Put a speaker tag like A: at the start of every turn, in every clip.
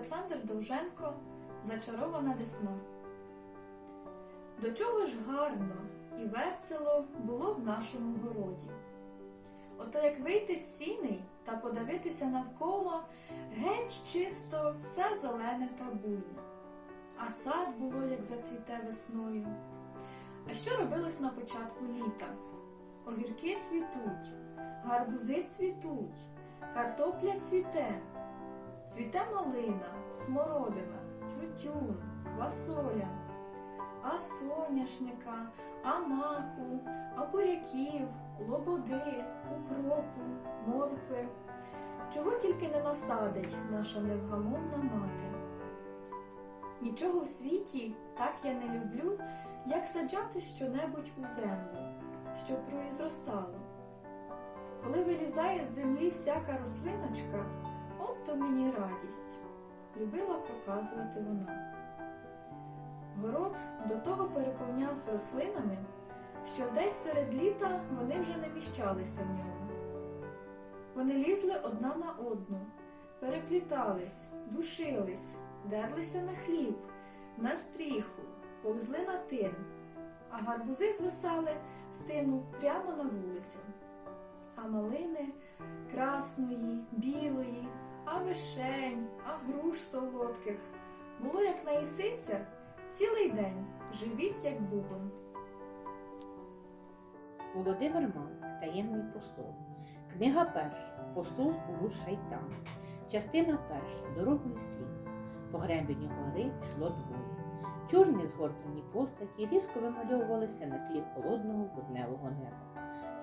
A: Олександр Довженко Зачарована десна. До чого ж гарно і весело було в нашому городі. Ото як вийти з сіней та подивитися навколо, геть чисто все зелене та буйне. А сад було, як зацвіте весною. А що робилось на початку літа? Огірки цвітуть, гарбузи цвітуть, картопля цвіте, цвіте малина, смородина, тютюн, квасоля, а соняшника, а маку, а буряків, лободи, укропу, моркви. Чого тільки не насадить наша невгамовна мати. Нічого в світі так я не люблю, як саджати щонебудь у землю, щоб произростало. Коли вилізає з землі всяка рослиночка, то мені радість, любила проказувати вона. Город до того переповнявся рослинами, що десь серед літа вони вже не міщалися в ньому. Вони лізли одна на одну, переплітались, душились, дерлися на хліб, на стріху, повзли на тин, а гарбузи звисали з тину прямо на вулицю. А малини красної, білої, а вишень, а груш солодких. Було як наїсися цілий день, живіть як бубон.
B: Володимир Манк, таємний посол. Книга перша. Посол у Шайтан. Частина перша. Дорогою сліз. По гребені гори йшло двоє. Чорні згорблені постаті різко вимальовувалися на тлі холодного грудневого неба.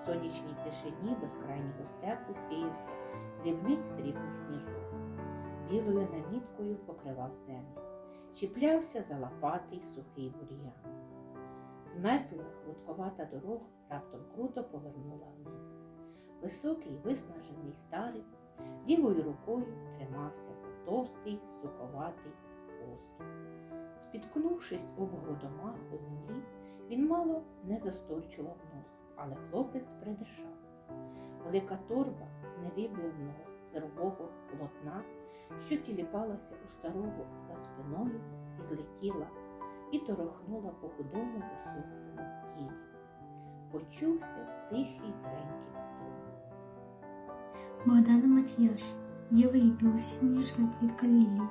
B: Сонячній тишині безкрайнього степу сіявся дрібний срібний сніжок. Білою наміткою покривав землю. Чіплявся за лопатий сухий бур'ян. Змерзла грудковата дорога раптом круто повернула вниз. Високий виснажений старець лівою рукою тримався за товстий суковатий поступ. Спіткнувшись об грудомах у землі, він мало не засторчував нос, але хлопець придержав. Велика торба зневібленого сирового полотна, що тіліпалася у старого за спиною, відлетіла і торохнула по худому високому тілі. Почувся тихий бренькіт струн.
C: Богдана Матіяш, Єва і білосніжна квітка лілії.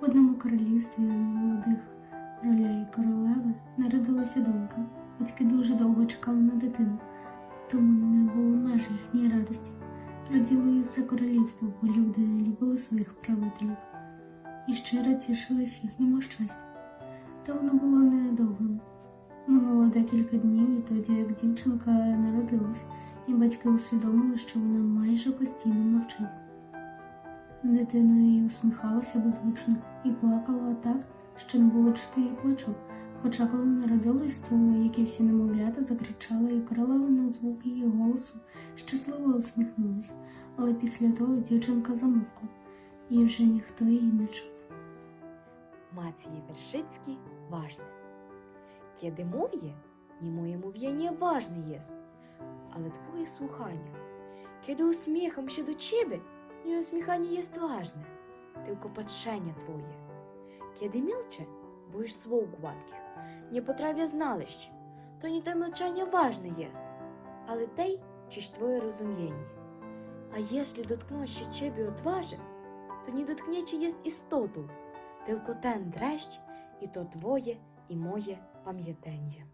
C: В одному королівстві молодих короля і королеви народилася донька. Батьки дуже довго чекали на дитину, тому не було меж їхньої радості. Раділо й усе королівство, бо люди любили своїх правителів і щиро тішились їхньому щастю. Та воно було недовгим. Минуло декілька днів відтоді, як дівчинка народилась і батьки усвідомили, що вона майже постійно мовчить. Дитина їй усміхалася беззвучно і плакала так, що не було чути її плачу. Хоча коли народилась, то, як і всі немовлята, закричала, і королева на звук її голосу щасливо усміхнулась, але після того дівчинка замовкла, і вже ніхто її не чув.
D: Мації Вершицький ważne. Kiedy mówię, nie moje mówienie ważne jest, ale twoje słuchanie. Kiedy uśmiecham się do ciebie, nie uśmiechanie jest ważne, tylko patrzenie twoje. Kiedy milczę, boisz słów gładkich, nie potrafię znaleźć, to nie to milczenie ważne jest, ale tej czyś twoje rozumienie. A jeśli dotknąć się ciebie odważy, to nie dotknięcie jest istotą, tylko ten dreszcz i to twoje i moje pamiętanie.